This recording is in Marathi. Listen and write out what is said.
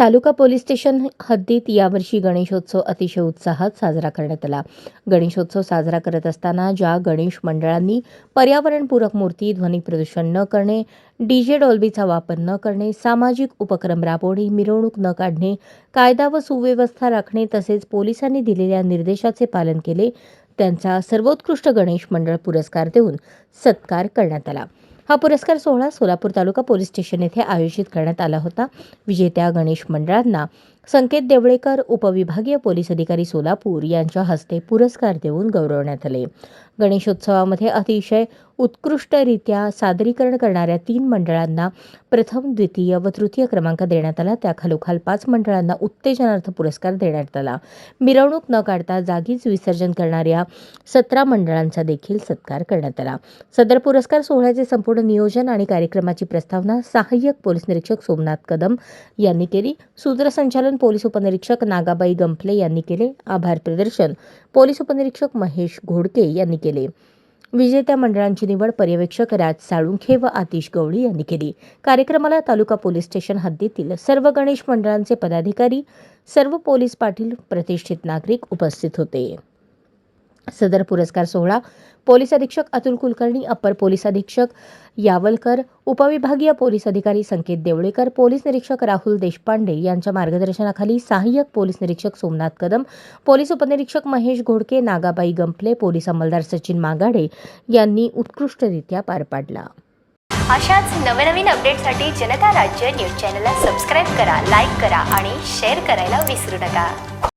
तालुका पोलीस स्टेशन हद्दीत यावर्षी गणेशोत्सव अतिशय उत्साहात साजरा करण्यात आला. गणेशोत्सव साजरा करत असताना ज्या गणेश मंडळांनी पर्यावरणपूरक मूर्ती ध्वनी प्रदूषण न करणे डीजे डॉल्बीचा वापर न करणे सामाजिक उपक्रम राबवणे मिरवणूक न काढणे कायदा व सुव्यवस्था राखणे तसेच पोलिसांनी दिलेल्या निर्देशाचे पालन केले त्यांचा सर्वोत्कृष्ट गणेश मंडळ पुरस्कार देऊन सत्कार करण्यात आला. हा पुरस्कार सोहळा सोलापूर तालुका पोलीस स्टेशन येथे आयोजित करण्यात आला होता. विजेत्या गणेश मंडळांना संकेत देवळेकर उपविभागीय पोलीस अधिकारी सोलापूर यांच्या हस्ते पुरस्कार देऊन गौरवण्यात आले. गणेशोत्सवामध्ये अतिशय उत्कृष्टरित्या सादरीकरण करणाऱ्या तीन मंडळांना प्रथम द्वितीय व तृतीय क्रमांक देण्यात आला. त्याखालोखाल पाच मंडळांना उत्तेजनार्थ पुरस्कार देण्यात आला. मिरवणूक न काढता जागीच विसर्जन करणाऱ्या सतरा मंडळांचा देखील सत्कार करण्यात आला. सदर पुरस्कार सोहळ्याचे संपूर्ण नियोजन आणि कार्यक्रमाची प्रस्तावना सहाय्यक पोलीस निरीक्षक सोमनाथ कदम यांनी केली. सूत्रसंचालन पोलीस उपनिरीक्षक नागाबाई गंफले यांनी केले. आभार प्रदर्शन पोलीस उपनिरीक्षक महेश घोडके यांनी केले. विजेत्या मंडळांची निवड पर्यवेक्षक राज साळुंखे व आतिश गवळी यांनी केली. कार्यक्रमाला तालुका पोलीस स्टेशन हद्दीतील सर्व गणेश मंडळांचे पदाधिकारी सर्व पोलीस पाटील प्रतिष्ठित नागरिक उपस्थित होते. सदर पुरस्कार सोहळा. पोलीस अधीक्षक अतुल कुलकर्णी अप्पर पोलीस अधीक्षक यावलकर उपविभागीय पोलीस अधिकारी संकेत देवळेकर पोलीस निरीक्षक राहुल देशपांडे यांच्या मार्गदर्शनाखाली सहाय्यक पोलीस निरीक्षक सोमनाथ कदम पोलीस उपनिरीक्षक महेश घोडके नागाबाई गंपले पोलीस अंमलदार सचिन मागाडे यांनी उत्कृष्टरित्या पार पाडला. अशाच नवनवीन अपडेटसाठी जनता राज्य न्यूज चॅनलला सबस्क्राईब करा लाईक करा आणि शेअर करायला विसरू नका.